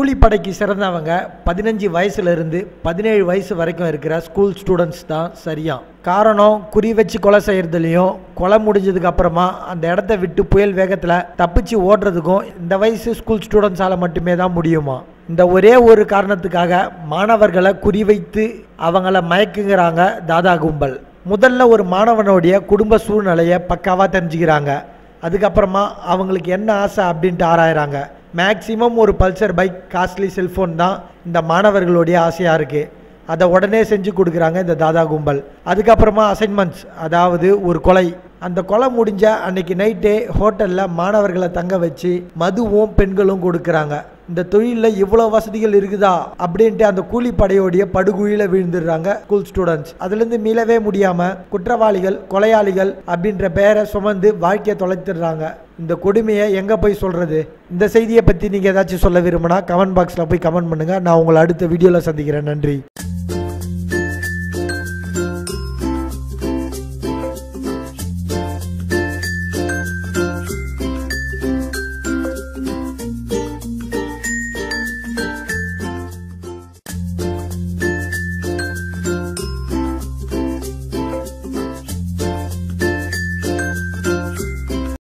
கூலிப்படைக்கு சிறந்தவங்க பதினஞ்சு வயசுலேருந்து பதினேழு வயசு வரைக்கும் இருக்கிற ஸ்கூல் ஸ்டூடெண்ட்ஸ் தான் சரியாக காரணம் குறி வச்சு கொலை செய்கிறதுலையும் கொலை முடிஞ்சதுக்கு அப்புறமா அந்த இடத்த விட்டு புயல் வேகத்தில் தப்பிச்சு ஓடுறதுக்கும் இந்த வயசு ஸ்கூல் ஸ்டூடெண்ட்ஸால் மட்டுமே தான் முடியுமா? இந்த ஒரே ஒரு காரணத்துக்காக மாணவர்களை குறிவைத்து அவங்கள மயக்குங்கிறாங்க தாதா கும்பல். முதல்ல ஒரு மாணவனுடைய குடும்ப சூழ்நிலையை பக்காவாக தெரிஞ்சுக்கிறாங்க. அதுக்கப்புறமா அவங்களுக்கு என்ன ஆசை அப்படின்ட்டு ஆராயிறாங்க. மேக்ஸிமம் ஒரு பல்சர் பைக் காஸ்ட்லி செல்ஃபோன் தான் இந்த மாணவர்களுடைய ஆசையாக இருக்குது அதை உடனே செஞ்சு கொடுக்குறாங்க இந்த தாதா கும்பல். அதுக்கப்புறமா அசைன்மெண்ட்ஸ் அதாவது ஒரு கொலை. அந்த கொலை முடிஞ்ச அன்னைக்கு நைட்டே ஹோட்டலில் மாணவர்களை தங்க வச்சு மதுவும் பெண்களும் கொடுக்குறாங்க. இந்த தொழிலில் இவ்வளோ வசதிகள் இருக்குதா? அப்படின்ட்டு அந்த கூலிப்படையோடைய படுகுழியில் விழுந்துடுறாங்க ஸ்கூல் ஸ்டூடெண்ட்ஸ் அதுலேருந்து மீளவே முடியாமல் குற்றவாளிகள் கொலையாளிகள் அப்படின்ற பெயரை சுமந்து வாழ்க்கையை தொலைத்துடுறாங்க. இந்த கொடுமையை எங்கே போய் சொல்கிறது இந்த செய்தியை பற்றி நீங்கள் ஏதாச்சும் சொல்ல விரும்பினா கமெண்ட் பாக்ஸில் போய் கமெண்ட் பண்ணுங்கள் நான் உங்களை அடுத்த வீடியோவில் சந்திக்கிறேன். நன்றி.